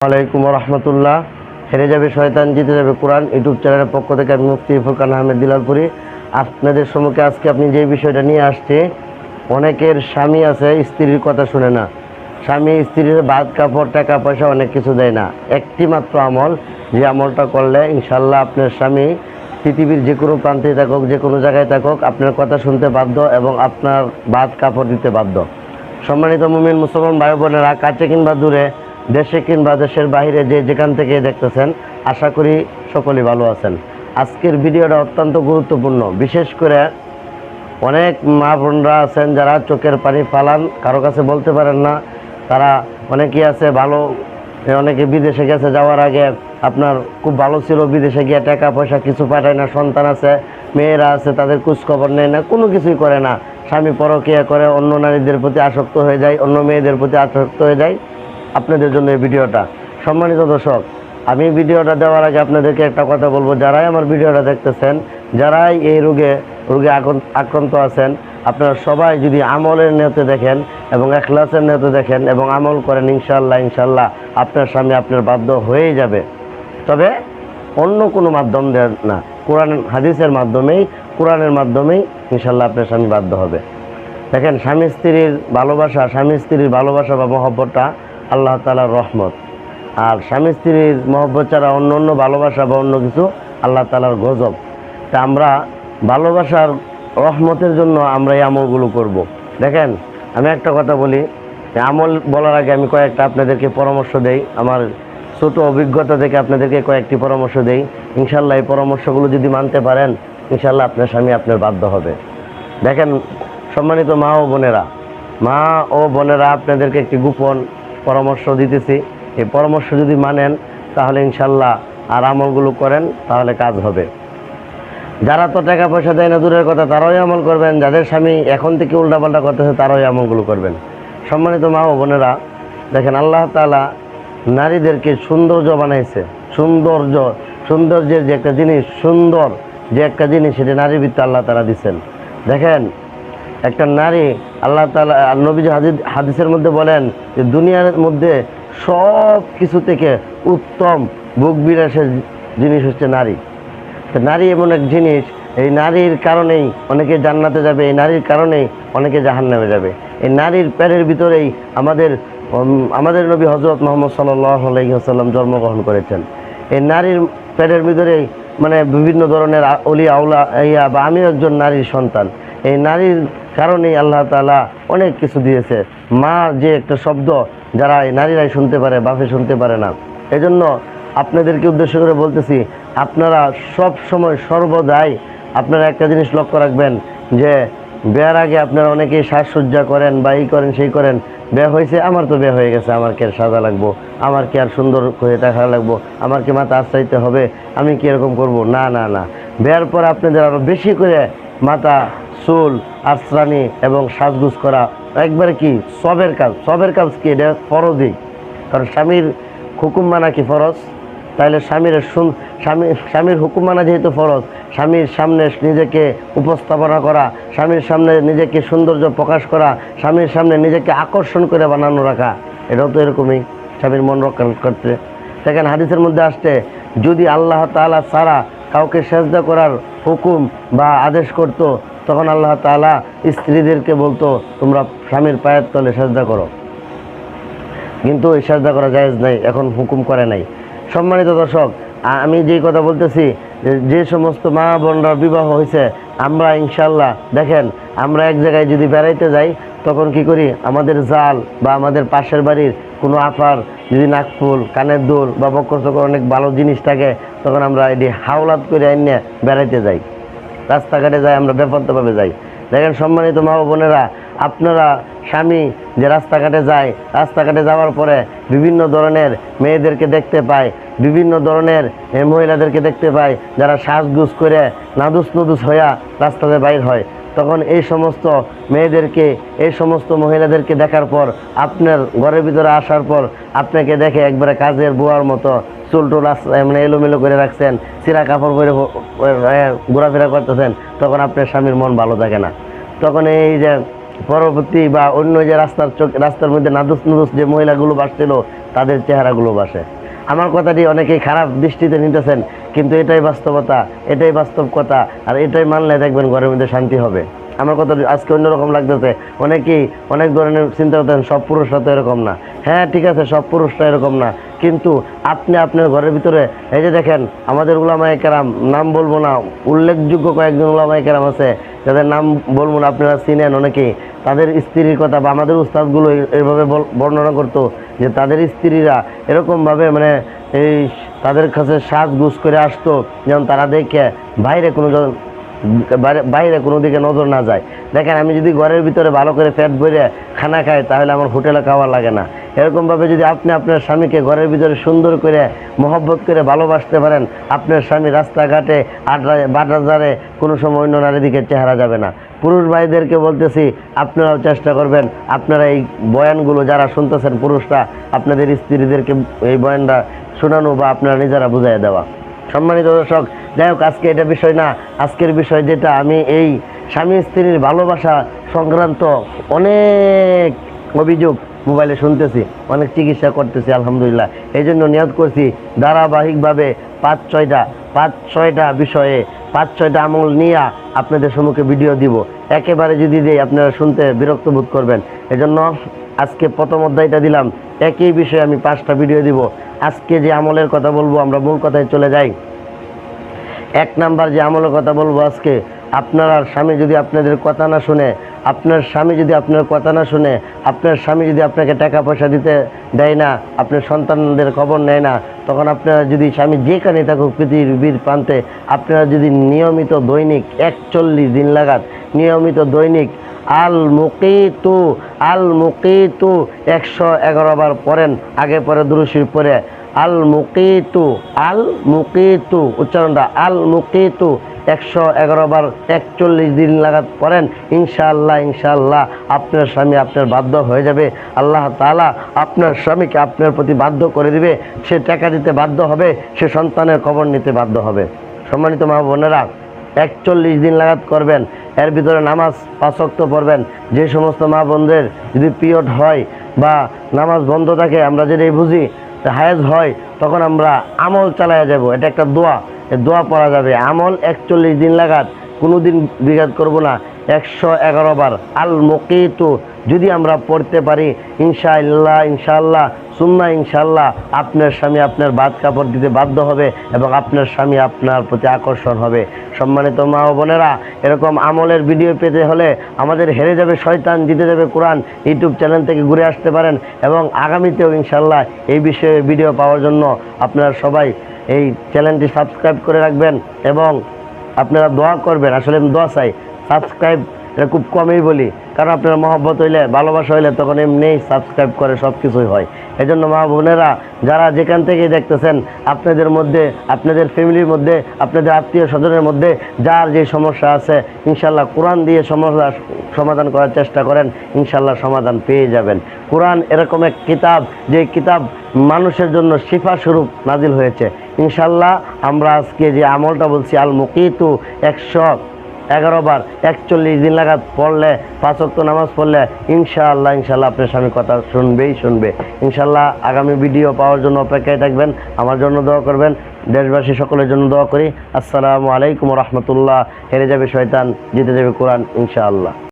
আলাইকুম রহমতুল্লাহ। হেরে যাবে শয়তান, জিতে যাবে কোরআন। ইউটিউব চ্যানেলের পক্ষ থেকে আমি মুফতি ফুরকান আহমেদ দিলালপুরি। আপনাদের সম্মুখে আজকে আপনি যে বিষয়টা নিয়ে আসছে, অনেকের স্বামী আছে, স্ত্রীর কথা শুনে না। স্বামী, স্ত্রীর বাদ কাপড়, টাকা পয়সা অনেক কিছু দেয় না। একটি মাত্র আমল, যে আমলটা করলে ইনশাল্লাহ আপনার স্বামী পৃথিবীর যে কোনো প্রান্তে থাকুক, যে কোনো জায়গায় থাকুক, আপনার কথা শুনতে বাধ্য এবং আপনার বাদ কাপড় দিতে বাধ্য। সম্মানিত মুমিন, মুসলমান ভাই বোনেরা কাছে কিংবা দূরে দেশে কিংবা দেশের বাইরে যে যেখান থেকে দেখতেছেন, আশা করি সকলেই ভালো আছেন। আজকের ভিডিওটা অত্যন্ত গুরুত্বপূর্ণ। বিশেষ করে অনেক মা বোনরা আছেন যারা চোখের পানি ফালান, কারও কাছে বলতে পারেন না। তারা অনেকেই আছে ভালো অনেকে বিদেশে গেছে, যাওয়ার আগে আপনার খুব ভালো ছিল, বিদেশে গিয়ে টাকা পয়সা কিছু পাঠায় না, সন্তান আছে, মেয়েরা আছে, তাদের খোঁজখবর নেয় না, কোনো কিছুই করে না। স্বামী পরকিয়া করে, অন্য নারীদের প্রতি আসক্ত হয়ে যায়, অন্য মেয়েদের প্রতি আসক্ত হয়ে যায়। আপনাদের জন্য এই ভিডিওটা। সম্মানিত দর্শক, আমি ভিডিওটা দেওয়ার আগে আপনাদেরকে একটা কথা বলব। যারাই আমার ভিডিওটা দেখতেছেন, যারাই এই রোগে রোগে আক্রান্ত আছেন, আপনারা সবাই যদি আমলের নেতে দেখেন এবং এখলাসের নেতে দেখেন এবং আমল করেন ইনশাল্লাহ ইনশাল্লাহ আপনার সামনে আপনার বাধ্য হয়েই যাবে। তবে অন্য কোনো মাধ্যম দেন না। কোরআন, হাদিসের মাধ্যমেই, কোরআনের মাধ্যমেই ইনশাল্লাহ আপনার স্বামী বাধ্য হবে। দেখেন, স্বামী স্ত্রীর ভালোবাসা, স্বামী স্ত্রীর ভালোবাসা বা মহব্বতটা আল্লাহ তালার রহমত। আর স্বামী স্ত্রীর মহব্বত ছাড়া অন্য অন্য ভালোবাসা বা অন্য কিছু আল্লাহ তালার গজব। তা আমরা ভালোবাসার রহমতের জন্য আমরা এই আমলগুলো করব। দেখেন, আমি একটা কথা বলি আমল বলার আগে আমি কয়েকটা আপনাদেরকে পরামর্শ দেই। আমার ছোট অভিজ্ঞতা থেকে আপনাদেরকে কয়েকটি পরামর্শ দেই। ইনশাল্লাহ এই পরামর্শগুলো যদি মানতে পারেন ইনশাল্লাহ আপনার স্বামী আপনার বাধ্য হবে। দেখেন, সম্মানিত মা ও বোনেরা, মা ও বোনেরা আপনাদেরকে একটি গোপন পরামর্শ দিতেছি। এই পরামর্শ যদি মানেন, তাহলে ইনশাল্লাহ আর আমলগুলো করেন, তাহলে কাজ হবে। যারা তো টাকা পয়সা দেয় না, দূরের কথা তারাই আমল করবেন। যাদের স্বামী এখন থেকে উল্টাপাল্টা করতেছে তারাই আমলগুলো করবেন। সম্মানিত মা ও বোনেরা, দেখেন আল্লাহ তাআলা নারীদেরকে সৌন্দর্য বানাইছে। সৌন্দর্য, সৌন্দর্যের যে একটা জিনিস, সুন্দর যে একটা জিনিস, সেটা নারীর ভিত্তি আল্লাহ তারা দিচ্ছেন। দেখেন একটা নারী আল্লাহ তালা নবীজ হাদিস হাদিসের মধ্যে বলেন যে দুনিয়ার মধ্যে সব কিছু থেকে উত্তম বুক বিলাসের জিনিস হচ্ছে নারী। তো নারী এমন এক জিনিস, এই নারীর কারণেই অনেকে জান্নাতে যাবে, এই নারীর কারণেই অনেকে জাহান্নামে যাবে। এই নারীর প্যারের ভিতরেই আমাদের আমাদের নবী হজরত মোহাম্মদ সাল্লাম জন্মগ্রহণ করেছেন। এই নারীর প্যারের ভিতরেই মানে বিভিন্ন ধরনের অলি, আউলা, ইয়া, বা আমি একজন নারীর সন্তান। এই নারীর কারণেই আল্লাহ তালা অনেক কিছু দিয়েছে। মা যে একটা শব্দ যারা এই নারীরাই শুনতে পারে, বাপে শুনতে পারে না। এজন্য আপনাদেরকে উদ্দেশ্য করে বলতেছি, আপনারা সব সময় সর্বদাই আপনারা একটা জিনিস লক্ষ্য রাখবেন যে বিয়ের আগে আপনারা অনেকেই সাজসজ্জা করেন বা এই করেন, সেই করেন। বিয়ে হয়েছে, আমার তো বিয়ে হয়ে গেছে, আমার কি আর সাজা লাগবো? আমার কি আর সুন্দর হয়ে দেখা লাগবো? আমার কি মাথা আশ্রাইতে হবে? আমি কি এরকম করব? না না না। বিয়ের পর আপনাদের আরও বেশি করে মাথা, চুল আশ্রানি এবং সাজগুজ করা একবারে কি? সবের কাজ। সবের কাজ কি? এটা ফরজই। কারণ স্বামীর হুকুম মানা কি ফরজ? তাহলে স্বামীর স্বামী স্বামীর হুকুম মানা যেহেতু ফরজ, স্বামীর সামনে নিজেকে উপস্থাপনা করা, স্বামীর সামনে নিজেকে সৌন্দর্য প্রকাশ করা, স্বামীর সামনে নিজেকে আকর্ষণ করে বানানো রাখা, এটাও তো এরকমই স্বামীর মন রক্ষা করতে। সেখানে হাদিসের মধ্যে আসছে, যদি আল্লাহ তাআলা ছাড়া কাউকে সেজদা করার হুকুম বা আদেশ করত, তখন আল্লাহ তাআলা স্ত্রীদেরকে বলতো, তোমরা স্বামীর পায়ের তলে সেজদা করো। কিন্তু এই সাজদা করা জায়েজ নাই, এখন হুকুম করে নাই। সম্মানিত দর্শক আমি যেই কথা বলতেছি যে- যে সমস্ত মা বোনরা বিবাহ হয়েছে আমরা ইনশাল্লাহ দেখেন, আমরা এক জায়গায় যদি বেড়াইতে যাই, তখন কি করি? আমাদের জাল বা আমাদের পাশের বাড়ির কোনো আফার, যদি নাকফুল কানের দুল বা বকর চকর অনেক ভালো জিনিস থাকে, তখন আমরা এটি হাওলাত করে আইনে বেড়াইতে যাই। রাস্তাঘাটে যাই, আমরা বেপরতভাবে যাই। দেখেন, সম্মানিত মা বোনেরা আপনারা স্বামী যে রাস্তাঘাটে যায়, রাস্তাঘাটে যাওয়ার পরে বিভিন্ন ধরনের মেয়েদেরকে দেখতে পায়, বিভিন্ন ধরনের মহিলাদেরকে দেখতে পায়, যারা সাজগুজ করে নাদুস নুদুস হইয়া রাস্তাতে বাইর হয়। তখন এই সমস্ত মেয়েদেরকে, এই সমস্ত মহিলাদেরকে দেখার পর, আপনার ঘরের ভিতরে আসার পর, আপনাকে দেখে একবারে কাজের বুয়ার মতো চুল টুল মানে এলোমেলো করে রাখছেন, চিরা কাপড় পরে ঘোরাফেরা করতেছেন, তখন আপনার স্বামীর মন ভালো থাকে না। তখন এই যে পরবর্তী বা অন্য যে রাস্তার চোখ রাস্তার মধ্যে নাদুস নুদুস যে মহিলাগুলো বাসছিল, তাদের চেহারাগুলো বাসে। আমার কথাটি অনেকেই খারাপ দৃষ্টিতে নিতেছেন, কিন্তু এটাই বাস্তবতা, এটাই বাস্তব কথা, আর এটাই মানলে দেখবেন ঘরের মধ্যে শান্তি হবে। আমার কথা আজকে অন্যরকম লাগতেছে। অনেকেই অনেক ধরনের চিন্তা করতেন সব পুরুষরা তো এরকম না। হ্যাঁ ঠিক আছে, সব পুরুষরা এরকম না। কিন্তু আপনি আপনার ঘরের ভিতরে, এই যে দেখেন, আমাদের উলামায়ে কেরাম, নাম বলব না, উল্লেখযোগ্য কয়েকজন উলামায়ে কেরাম আছে, যাদের নাম বলব না, আপনারা চিনেন অনেকেই। তাদের স্ত্রীর কথা বা আমাদের উস্তাদগুলো এভাবে বর্ণনা করতো যে তাদের স্ত্রীরা এরকমভাবে মানে এই তাদের কাছে সাজগুজ করে আসতো, যেমন তারা দেখে বাইরে কোনো বাইরে কোনো দিকে নজর না যায়। দেখেন, আমি যদি ঘরের ভিতরে ভালো করে পেট ভরে খানা খাই, তাহলে আমার হোটেলে খাওয়া লাগে না। এরকমভাবে যদি আপনি আপনার স্বামীকে ঘরের ভিতরে সুন্দর করে, মহব্বত করে ভালোবাসতে পারেন, আপনার স্বামী রাস্তাঘাটে বাজারে কোনো সময় অন্য নারী দিকে চেহারা যাবে না। পুরুষ ভাইদেরকে বলতেছি, আপনারাও চেষ্টা করবেন, আপনারা এই বয়ানগুলো যারা শুনতেছেন পুরুষরা, আপনাদের স্ত্রীদেরকে এই বয়ানটা শোনানো বা আপনারা নিজেরা বুঝাই দেওয়া। সম্মানিত দর্শক, যাই হোক, আজকে এটা বিষয় না, আজকের বিষয় যেটা, আমি এই স্বামী স্ত্রীর ভালোবাসা সংক্রান্ত অনেক অভিযোগ মোবাইলে শুনতেছি, অনেক চিকিৎসা করতেছি, আলহামদুলিল্লাহ। এই জন্য নিয়ত করছি ধারাবাহিকভাবে পাঁচ ছয়টা পাঁচ ছয়টা বিষয়ে, পাঁচ ছয়টা আমল নিয়ে আপনাদের সম্মুখে ভিডিও দিব। একেবারে যদি দিই, আপনারা শুনতে বিরক্ত বোধ করবেন। এজন্য আজকে প্রথম অধ্যায়টা দিলাম। একই বিষয়ে আমি পাঁচটা ভিডিও দিব। আজকে যে আমলের কথা বলব, আমরা মূল কথায় চলে যাই। এক নাম্বার যে আমলের কথা বলব আজকে, আপনার আর স্বামী যদি আপনাদের কথা না শুনে, আপনার স্বামী যদি আপনার কথা না শুনে, আপনার স্বামী যদি আপনাকে টাকা পয়সা দিতে দেয় না, আপনার সন্তানদের খবর নেয় না, তখন আপনারা যদি স্বামী যেখানে থাকুক পৃথিবীর প্রান্তে, আপনারা যদি নিয়মিত দৈনিক একচল্লিশ দিন লাগাত, নিয়মিত দৈনিক আল মুকিতু আল মুকিতু একশো এগারো বার পড়েন, আগে পরে দুরুশির পরে আল মুকিতু আল মুকিতু উচ্চারণটা আল মুকিতু একশো এগারো বার একচল্লিশ দিন লাগাত পড়েন, ইনশাআল্লাহ ইনশাআল্লাহ, আপনার স্বামী আপনার বাধ্য হয়ে যাবে। আল্লাহ তাআলা আপনার স্বামীকে আপনার প্রতি বাধ্য করে দিবে। সে টাকা দিতে বাধ্য হবে, সে সন্তানের খবর নিতে বাধ্য হবে। সম্মানিত মা বোনেরা একচল্লিশ দিন লাগাত করবেন এর ভিতরে নামাজ পাঁচক্ত পড়বেন। যে সমস্ত মা বোনদের যদি পিরিয়ড হয় বা নামাজ বন্ধ থাকে, আমরা যদি বুঝি হায়েজ হয়, তখন আমরা আমল চালায় যাব। এটা একটা দোয়া। দোয়া পড়া যাবে। আমল একচল্লিশ দিন লাগাত কোনো দিন বিঘাত করব না। একশো এগারো বার আল মকিতু যদি আমরা পড়তে পারি, ইনশাআল্লাহ ইনশাআল্লাহ, সুম্মা ইনশাআল্লাহ, আপনার স্বামী আপনার বাদ কাপড় দিতে বাধ্য হবে এবং আপনার স্বামী আপনার প্রতি আকর্ষণ হবে। সম্মানিত মা ও বোনেরা, এরকম আমলের ভিডিও পেতে হলে আমাদের হেরে যাবে শয়তান, জিতে যাবে কোরআন ইউটিউব চ্যানেল থেকে ঘুরে আসতে পারেন এবং আগামীতেও ইনশাআল্লাহ এই বিষয়ে ভিডিও পাওয়ার জন্য আপনারা সবাই এই চ্যানেলটি সাবস্ক্রাইব করে রাখবেন এবং আপনারা দোয়া করবেন। আসলে আমি দোয়া চাই। সাবস্ক্রাইব এটা খুব কমই বলি। কারণ আপনারা মহব্বত হইলে, ভালোবাসা হইলে তখন এমনিই সাবস্ক্রাইব করে সব কিছুই হয়। এই জন্য মা বোনেরা, যারা যেখান থেকে দেখতেছেন, আপনাদের মধ্যে, আপনাদের ফ্যামিলির মধ্যে, আপনাদের আত্মীয় স্বজনের মধ্যে, যার যে সমস্যা আছে, ইনশাল্লাহ কোরআন দিয়ে সমস্যা সমাধান করার চেষ্টা করেন, ইনশাল্লাহ সমাধান পেয়ে যাবেন। কোরআন এরকম এক কিতাব, যে কিতাব মানুষের জন্য শিফা স্বরূপ নাজিল হয়েছে। ইনশাল্লাহ আমরা আজকে যে আমলটা বলছি আল মুকিতু একশো এগারো বার একচল্লিশ দিন লাগাত পড়লে, পাঁচ নামাজ পড়লে, ইনশাআল্লাহ ইনশাল্লাহ আপনার স্বামী কথা শুনবেই শুনবে। ইনশাল্লাহ আগামী ভিডিও পাওয়ার জন্য অপেক্ষায় থাকবেন, আমার জন্য দোয়া করবেন, দেশবাসী সকলের জন্য দোয়া করি। আসসালামু আলাইকুম রহমতুল্লাহ। হেরে যাবে শয়তান, জিতে যাবে কোরআন, ইনশাআল্লাহ।